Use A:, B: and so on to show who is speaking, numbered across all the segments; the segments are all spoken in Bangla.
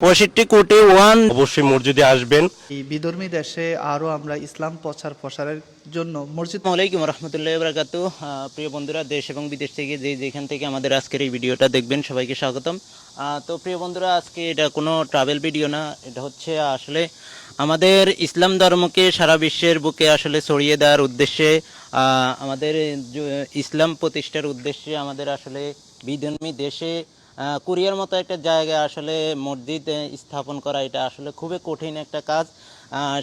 A: পঁয়ষট্টি কোটি ওয়ান।
B: অবশ্যই মসজিদে আসবেন।
C: এই বিধর্মী দেশে আরও আমরা ইসলাম প্রচার প্রসারের জন্য মসজিদ
A: আলাইকুম রহমতুল্লাহ বরাকাতু প্রিয় বন্ধুরা দেশ এবং বিদেশ থেকে যে যেখান থেকে আমাদের আজকের এই ভিডিওটা দেখবেন সবাইকে স্বাগতম। তো প্রিয় বন্ধুরা আজকে এটা কোনো ট্রাভেল ভিডিও না এটা হচ্ছে আসলে আমাদের ইসলাম ধর্মকে সারা বিশ্বের বুকে আসলে ছড়িয়ে দেওয়ার উদ্দেশ্যে আমাদের ইসলাম প্রতিষ্ঠার উদ্দেশ্যে আমাদের আসলে বিধর্মী দেশে কোরিয়ার মতো একটা জায়গায় আসলে মসজিদ স্থাপন করা এটা আসলে খুবই কঠিন একটা কাজ।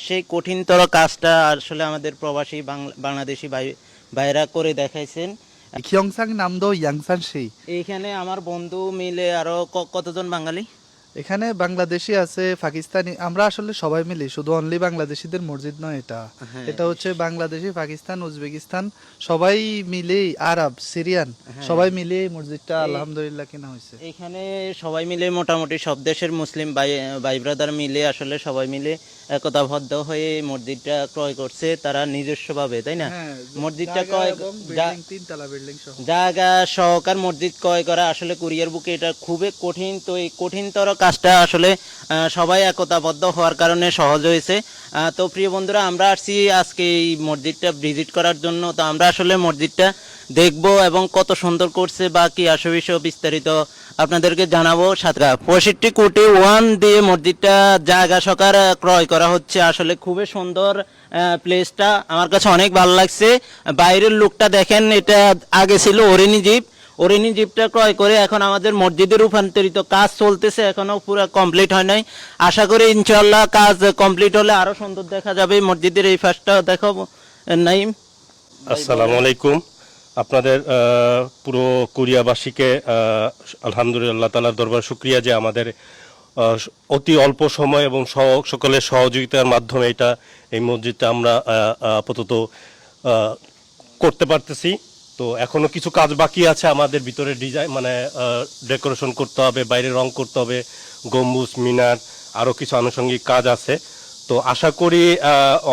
A: সেই কঠিনতর কাজটা আসলে আমাদের প্রবাসী বাংলা- বাংলাদেশি ভাই ভাইরা করে দেখাইছেন।
C: খিয়ংসাং নাম দো ইয়াংসান সেই?
A: এইখানে আমার বন্ধু মিলে আরও কতজন বাঙালি?
C: এখানে বাংলাদেশি আছে পাকিস্তানি আমরা আসলে সবাই মিলি শুধু অনলি বাংলাদেশিদের মসজিদ নয় এটা।
A: হ্যাঁ।
C: এটা হচ্ছে বাংলাদেশি পাকিস্তান উজবেকিস্তান সবাই মিলে আরব সিরিয়ান সবাই মিলে এই মসজিদটা আলহামদুলিল্লাহ কিনা হয়েছে।
A: এখানে সবাই মিলে মোটামুটি সব দেশের মুসলিম ভাই ভাই ব্রাদার মিলে আসলে সবাই মিলে একতাবদ্ধ হয়ে মসজিদটা ক্রয় করছে তারা নিজস্বভাবে তাই না?
C: হ্যাঁ,
A: মসজিদটা ক্রয় জায়গা সহকার মসজিদ ক্রয় করা আসলে কুরিয়ার বুকে এটা খুবই কঠিন তো এই কঠিনতর কাজটা আসলে সবাই একতাবদ্ধ হওয়ার কারণে সহজ হয়েছে। তো প্রিয় বন্ধুরা, আমরা আসছি আজকে এই মসজিদটা ভিজিট করার জন্য। তো আমরা আসলে মসজিদটা দেখব এবং কত সুন্দর করছে বা কি আসে বিষয় বিস্তারিত আপনাদেরকে জানাব। সাতটা পঁয়ষট্টি কোটি ওয়ান দিয়ে মসজিদটা জায়গা সকার ক্রয় করা হচ্ছে। আসলে খুবই সুন্দর প্লেসটা আমার কাছে অনেক ভালো লাগছে। বাইরের লুকটা দেখেন, এটা আগে ছিল অরিনি জিপ অরিনি জিপটা ক্রয় করে এখন আমাদের মসজিদে রূপান্তরিত কাজ চলতেছে, এখনও পুরো কমপ্লিট হয় নাই। আশা করি ইনশাল্লাহ কাজ কমপ্লিট হলে আরও সুন্দর দেখা যাবে মসজিদের এই ফার্স্টটা দেখাবো নাইম
B: আসসালামু আলাইকুম। আপনাদের পুরো কোরিয়াবাসীকে আলহামদুলিল্লাহ তালার দরবার শুক্রিয়া যে আমাদের অতি অল্প সময় এবং সকলের সহযোগিতার মাধ্যমে এটা, এই মসজিদটা আমরা আপাতত করতে পারতেছি। তো এখনও কিছু কাজ বাকি আছে আমাদের ভিতরে ডিজাইন মানে ডেকোরেশন করতে হবে, বাইরে রং করতে হবে, গম্বুজ, মিনার আরও কিছু আনুষঙ্গিক কাজ আছে। তো আশা করি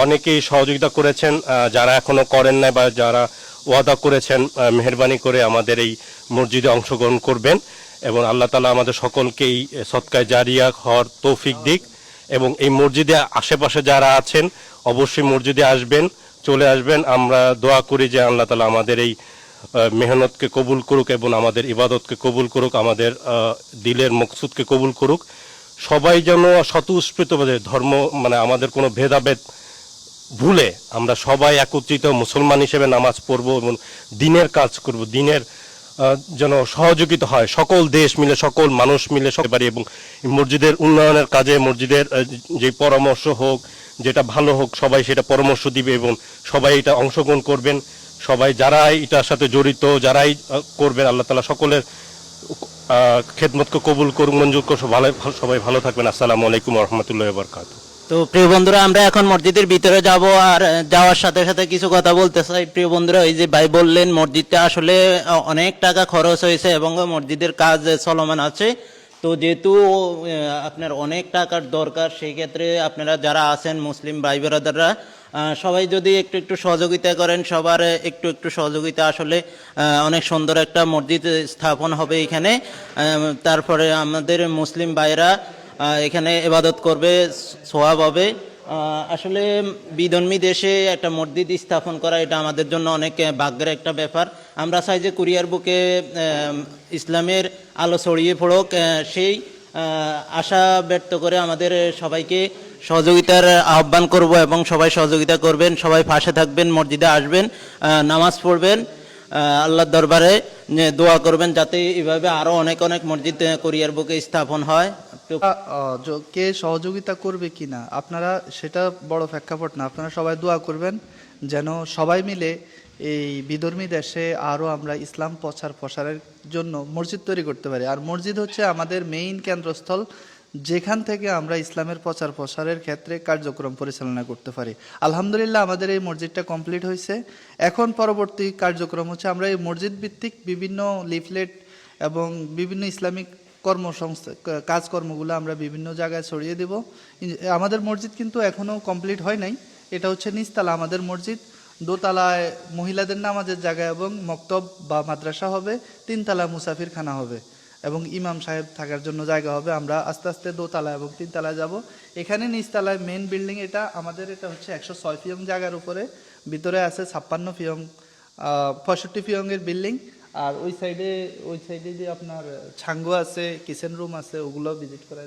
B: অনেকেই সহযোগিতা করেছেন যারা এখনও করেন নাই বা যারা ওয়াদা করেছেন মেহেরবানি করে আমাদের এই মসজিদে অংশগ্রহণ করবেন এবং আল্লাহ তালা আমাদের সকলকেই সৎকায় জারিয়া হওয়ার তৌফিক দিক এবং এই মসজিদে আশেপাশে যারা আছেন, অবশ্যই মসজিদে আসবেন। চলে আসবেন। আমরা দোয়া করি যে আল্লাহ তালা আমাদের এই মেহনতকে কবুল করুক এবং আমাদের ইবাদতকে কবুল করুক, আমাদের দিলের মকসুদকে কবুল করুক। সবাই যেন স্বতঃস্ফূর্তভাবে ধর্ম মানে আমাদের কোনো ভেদাভেদ ভুলে আমরা সবাই একত্রিত মুসলমান হিসেবে নামাজ পড়ব এবং দিনের কাজ করব, দিনের যেন সহযোগিতা হয়। সকল দেশ মিলে, সকল মানুষ মিলে পারি এবং মসজিদের উন্নয়নের কাজে মসজিদের যে পরামর্শ হোক, যেটা ভালো হোক, সবাই সেটা পরামর্শ দিবে এবং সবাই এটা অংশগ্রহণ করবেন। সবাই যারাই এটার সাথে জড়িত, যারাই করবেন, আল্লাহ তালা সকলের খেদমতকে কবুল করুন মঞ্জুর করুন সবাই ভালো থাকবেন। আসসালামু আলাইকুম রহমতুল্লাহ বরকাত
A: তো প্রিয় বন্ধুরা, আমরা এখন মসজিদের ভিতরে যাব আর যাওয়ার সাথে সাথে কিছু কথা বলতে চাই। প্রিয় বন্ধুরা, এই যে ভাই বললেন, মসজিদটা আসলে অনেক টাকা খরচ হয়েছে এবং মসজিদের কাজ চলমান আছে। তো যেহেতু আপনার অনেক টাকার দরকার, সেই ক্ষেত্রে আপনারা যারা আছেন, মুসলিম ভাই বেরাদাররা সবাই যদি একটু একটু সহযোগিতা করেন, সবার একটু একটু সহযোগিতা আসলে অনেক সুন্দর একটা মসজিদ স্থাপন হবে এখানে। তারপরে আমাদের মুসলিম ভাইরা এখানে এবাদত করবে সোয়াব হবে। আসলে বিধর্মী দেশে একটা মসজিদ স্থাপন করা, এটা আমাদের জন্য অনেক ভাগ্যের একটা ব্যাপার। আমরা চাই যে কুরিয়ার বুকে ইসলামের আলো ছড়িয়ে পড়ুক সেই আশা ব্যক্ত করে আমাদের সবাইকে সহযোগিতার আহ্বান করব এবং সবাই সহযোগিতা করবেন, সবাই পাশে থাকবেন, মসজিদে আসবেন নামাজ পড়বেন আল্লাহর দরবারে দোয়া করবেন, যাতে এভাবে আরও অনেক অনেক মসজিদ কোরিয়ার বুকে স্থাপন হয়।
C: কে সহযোগিতা করবে কিনা আপনারা সেটা বড় প্রেক্ষাপট না। আপনারা সবাই দোয়া করবেন যেন সবাই মিলে এই বিধর্মী দেশে আরও আমরা ইসলাম প্রচার প্রসারের জন্য মসজিদ তৈরি করতে পারি। আর মসজিদ হচ্ছে আমাদের মেইন কেন্দ্রস্থল, যেখান থেকে আমরা ইসলামের প্রচার প্রসারের ক্ষেত্রে কার্যক্রম পরিচালনা করতে পারি। আলহামদুলিল্লাহ আমাদের এই মসজিদটা কমপ্লিট হয়েছে। এখন পরবর্তী কার্যক্রম হচ্ছে আমরা এই মসজিদ ভিত্তিক বিভিন্ন লিফলেট এবং বিভিন্ন ইসলামিক কর্মসংস্থা কাজকর্মগুলো আমরা বিভিন্ন জায়গায় ছড়িয়ে দেব। আমাদের মসজিদ কিন্তু এখনও কমপ্লিট হয় নাই। এটা হচ্ছে নিচতলা। আমাদের মসজিদ দোতলায় মহিলাদের নামাজের জায়গা এবং মক্তব বা মাদ্রাসা হবে তিনতলা মুসাফিরখানা হবে এবং ইমাম সাহেব থাকার জন্য জায়গা হবে। আমরা আস্তে আস্তে দোতলা এবং তিনতলায় যাব। এখানে নিচতলায় মেন বিল্ডিং এটা, আমাদের এটা হচ্ছে একশো ছয় ফিয়ং জায়গার উপরে। ভিতরে আছে ছাপ্পান্ন ফিয়ং পঁয়ষট্টি ফিয়ংয়ের বিল্ডিং আর ওই সাইডে ওই সাইডে যে আপনার ছাঙ্গু আছে কিচেন রুম আছে ওগুলো ভিজিট করে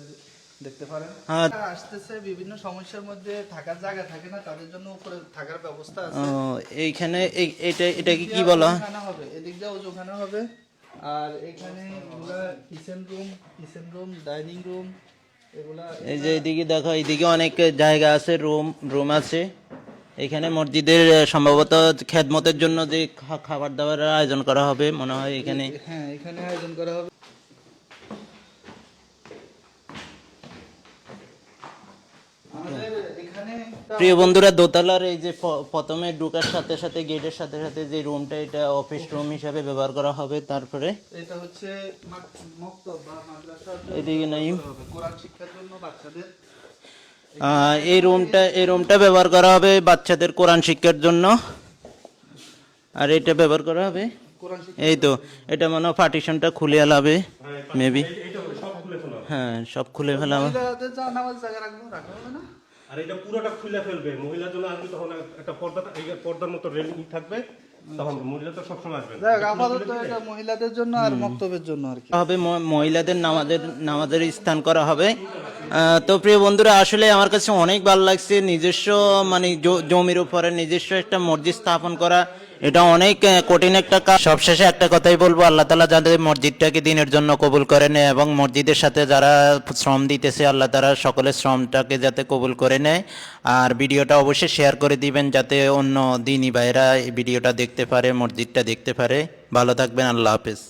C: দেখতে পারেন
A: হ্যাঁ।
C: আসতেছে বিভিন্ন সমস্যার মধ্যে থাকার জায়গা থাকে না তাদের জন্য উপরে থাকার ব্যবস্থা আছে
A: এইখানে এই- এটা এটাকে কি বলা?
C: হবে এদিক দিয়ে ওজুখানা হবে আর এখানে kitchen room kitchen room dining room এগুলা
A: এই যে এইদিকে দেখো এইদিকে অনেক জায়গা আছে রুম রুম আছে এখানে মসজিদের সম্ভবত খেদমতের জন্য যে খাবার দাবারের আয়োজন করা হবে মনে হয় এখানে।
C: হ্যাঁ এখানে আয়োজন করা হবে।
A: প্রিয় বন্ধুরা দোতলার এই যে প্রথমে ঢুকার সাথে সাথে গেটের সাথে সাথে যে রুমটা এটা অফিস রুম হিসাবে ব্যবহার করা হবে তারপরে
C: এটা হচ্ছে মক্তব বা মাদ্রাসার জন্য
A: এদিকে নাই
C: কোরআন শিক্ষার জন্য বাচ্চাদের
A: এই রুমটা এই রুমটা ব্যবহার করা হবে বাচ্চাদের কোরআন শিক্ষার জন্য। আর এটা ব্যবহার করা হবে? এই তো এটা মনে হয় পার্টিশনটা খুলে আলাবে মেবি হ্যাঁ সব খুলে ফেলা হবে।
B: আর এটা পুরোটা খুলে ফেলবে। মহিলার জন্য আসবে তখন একটা পর্দা এই পর্দার মতো রেলিং থাকবে তখন মহিলা তো সবসময় আসবে। না।
C: দেখ আপাতত এটা মহিলাদের জন্য আর মক্তবের জন্য আর কি।
A: হবে ম- মহিলাদের নামাজের নামাজের স্থান করা হবে। তো প্রিয় বন্ধুরা, আসলে আমার কাছে অনেক ভালো লাগছে নিজস্ব মানে জমির উপরে নিজস্ব একটা মসজিদ স্থাপন করা। এটা অনেক কঠিন একটা কাজ। সবশেষে একটা কথাই বলব, আল্লাহ তালা যাদের মসজিদটাকে দিনের জন্য কবুল করে নেয় এবং মসজিদের সাথে যারা শ্রম দিতেছে, আল্লাহ তারা সকলের শ্রমটাকে যাতে কবুল করে নেয়। আর ভিডিওটা অবশ্যই শেয়ার করে দিবেন, যাতে অন্য দিনী ভাইরা এই ভিডিওটা দেখতে পারে, মসজিদটা দেখতে পারে। ভালো থাকবেন, আল্লাহ হাফেজ।